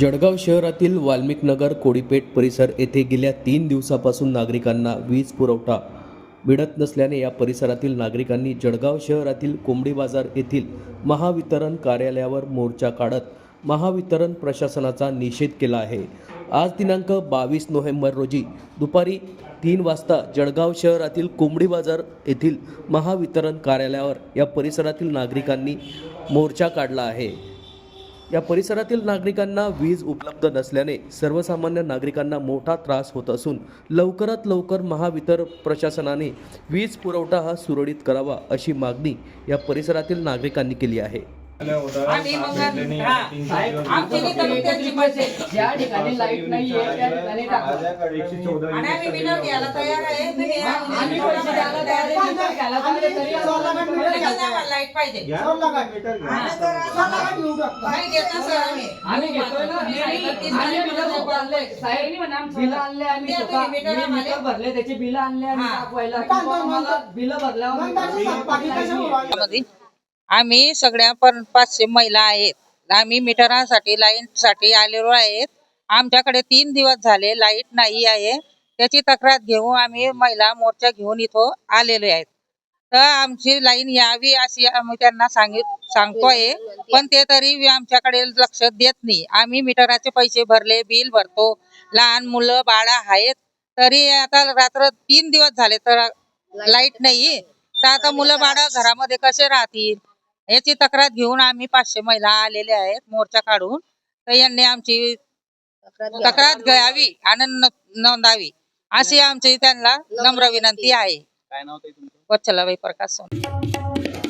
जळगाव शहरातील वाल्मिकनगर कोडीपेठ परिसर येथे गेल्या तीन दिवसापासून नागरिकांना वीज पुरवठा. मिळत नसल्याने या परिसरातील नागरिकांनी जळगाव शहरातील कोंबडी बाजार येथील महावितरण कार्यालयावर मोर्चा काढत महावितरण प्रशासनाचा निषेध केला आहे. आज दिनांक बावीस नोव्हेंबर रोजी दुपारी तीन वाजता जळगाव शहरातील कोंबडी बाजार येथील महावितरण कार्यालयावर या परिसरातील नागरिकांनी मोर्चा काढला आहे. या परिसरातील नागरिकांना वीज उपलब्ध नसल्याने सर्वसामान्य नागरिकांना मोठा त्रास होत असून लवकरात लवकर महावितर प्रशासनाने वीज पुरवठा हा सुरळीत करावा अशी मागणी या परिसरातील नागरिकांनी केली आहे. आम्ही मग हा, आमची नाही तर मग त्यांची मर्जी. ज्या ठिकाणी लाइट नाहीये त्या ठिकाणी टाका. आणि आम्ही विनर घ्यायला तयार आहे. तुम्ही आम्ही पैसे द्यायला तयार आहे, मीटर घ्यायला तयार आहे, तरी आम्हाला लाइट पाहिजे. नाही घेत ना सर आम्ही. आम्ही घेतोय ना. आम्ही बिलं स्वतः आणले. साहेब बिलं आणले आम्ही द्या स्वतः तुम्ही मीटर मी आम्हाला. मीटर भरले त्याचे बिलं आणले आम्ही हा. दाखवायला किंवा आम्हाला बिलं भरल्यावर मध्ये आम्ही सगळ्या पण पाचशे महिला आहेत. आम्ही मीटरांसाठी लाईन साठी आलेलो आहेत. आमच्याकडे तीन दिवस झाले लाइट नाही आहे. त्याची तक्रार घेऊन आम्ही महिला मोर्चा घेऊन इथं आलेले आहेत. तर आमची लाईन यावी अशी आम्ही त्यांना सांगित सांगतोय. पण ते तरी आमच्याकडे लक्ष देत नाही. आम्ही मीटराचे पैसे भरले बिल भरतो. लहान मुलं बाळा आहेत. तरी आता रात्र तीन दिवस झाले तर लाइट नाही. तर आता मुलं बाळ घरामध्ये कसे राहतील? याची तक्रार घेऊन आम्ही पाचशे महिला आलेले आहेत मोर्चा काढून. तर यांनी आमची तक्रार घ्यावी. आणि नोंदावी. अशी आमची त्यांना नम्र विनंती आहे. काय नाव वत्सलाबाई प्रकाश सोन